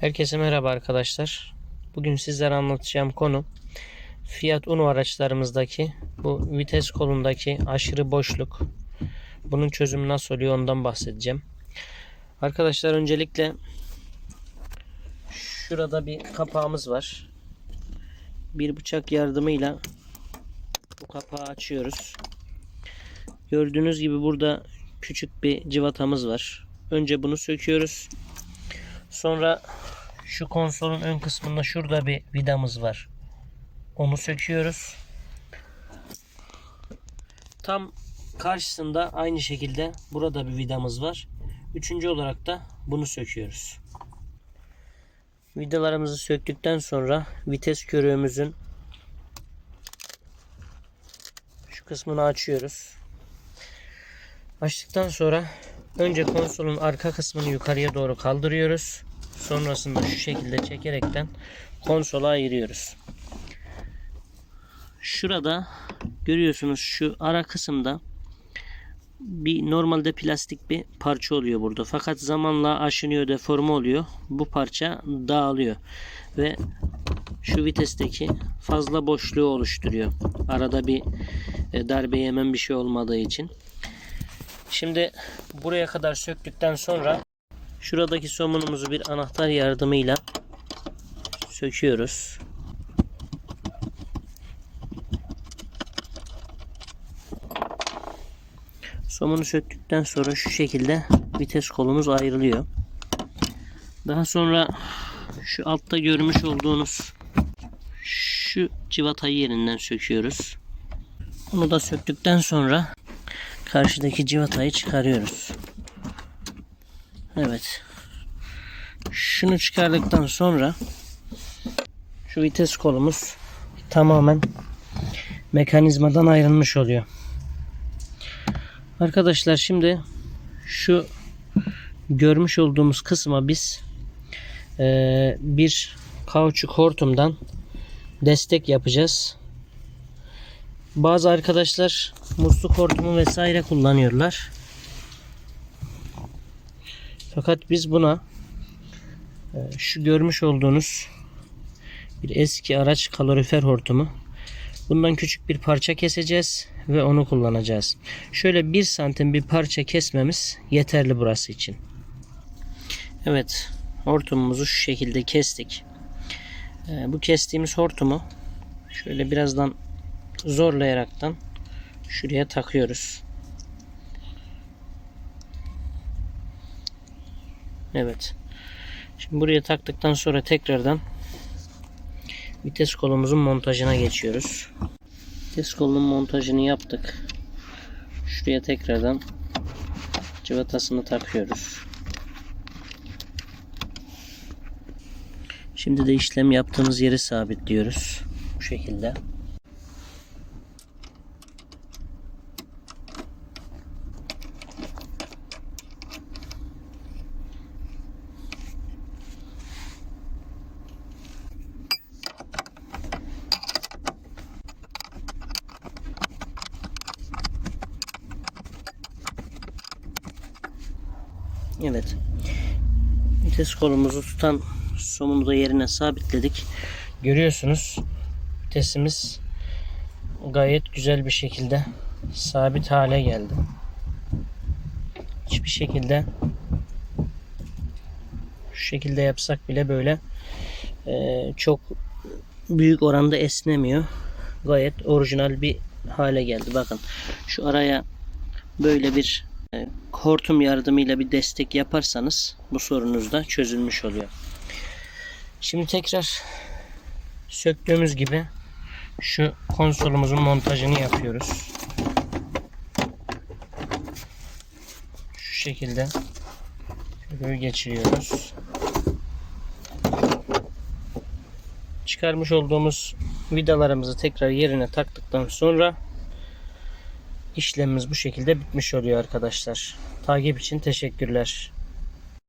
Herkese merhaba arkadaşlar. Bugün sizlere anlatacağım konu Fiat Uno araçlarımızdaki bu vites kolundaki aşırı boşluk. Bunun çözümü nasıl oluyor ondan bahsedeceğim. Arkadaşlar öncelikle şurada bir kapağımız var. Bir bıçak yardımıyla bu kapağı açıyoruz. Gördüğünüz gibi burada küçük bir cıvatamız var. Önce bunu söküyoruz. Sonra şu konsolun ön kısmında şurada bir vidamız var. Onu söküyoruz. Tam karşısında aynı şekilde burada bir vidamız var. Üçüncü olarak da bunu söküyoruz. Vidalarımızı söktükten sonra vites körüğümüzün şu kısmını açıyoruz. Açtıktan sonra önce konsolun arka kısmını yukarıya doğru kaldırıyoruz. Sonrasında şu şekilde çekerekten konsola ayırıyoruz. Şurada görüyorsunuz şu ara kısımda bir normalde plastik bir parça oluyor burada. Fakat zamanla aşınıyor, deforme oluyor. Bu parça dağılıyor ve şu vitesteki fazla boşluğu oluşturuyor. Arada bir e, darbe yemen bir şey olmadığı için. Şimdi buraya kadar söktükten sonra şuradaki somunumuzu bir anahtar yardımıyla söküyoruz. Somunu söktükten sonra şu şekilde vites kolumuz ayrılıyor. Daha sonra şu altta görmüş olduğunuz şu civatayı yerinden söküyoruz. Bunu da söktükten sonra karşıdaki civatayı çıkarıyoruz. Evet. Şunu çıkardıktan sonra şu vites kolumuz tamamen mekanizmadan ayrılmış oluyor. Arkadaşlar şimdi şu görmüş olduğumuz kısma biz eee, bir kauçuk hortumdan destek yapacağız. Bazı arkadaşlar musluk hortumu vesaire kullanıyorlar. Fakat biz buna e, şu görmüş olduğunuz bir eski araç kalorifer hortumu. Bundan küçük bir parça keseceğiz ve onu kullanacağız. Şöyle bir santim bir parça kesmemiz yeterli burası için. Evet hortumumuzu şu şekilde kestik. E, Bu kestiğimiz hortumu şöyle birazdan zorlayaraktan şuraya takıyoruz. Evet. Şimdi buraya taktıktan sonra tekrardan vites kolumuzun montajına geçiyoruz. Vites kolunun montajını yaptık. Şuraya tekrardan cıvatasını takıyoruz. Şimdi de işlem yaptığımız yeri sabitliyoruz. Bu şekilde. Evet. Vites kolumuzu tutan somunu da yerine sabitledik. Görüyorsunuz vitesimiz gayet güzel bir şekilde sabit hale geldi. Hiçbir şekilde şu şekilde yapsak bile böyle e, çok büyük oranda esnemiyor. Gayet orijinal bir hale geldi. Bakın şu araya böyle bir hortum yardımıyla bir destek yaparsanız bu sorunuz da çözülmüş oluyor. Şimdi tekrar söktüğümüz gibi şu konsolumuzun montajını yapıyoruz. Şu şekilde şöyle geçiriyoruz. Çıkarmış olduğumuz vidalarımızı tekrar yerine taktıktan sonra işlemimiz bu şekilde bitmiş oluyor arkadaşlar. Takip için teşekkürler.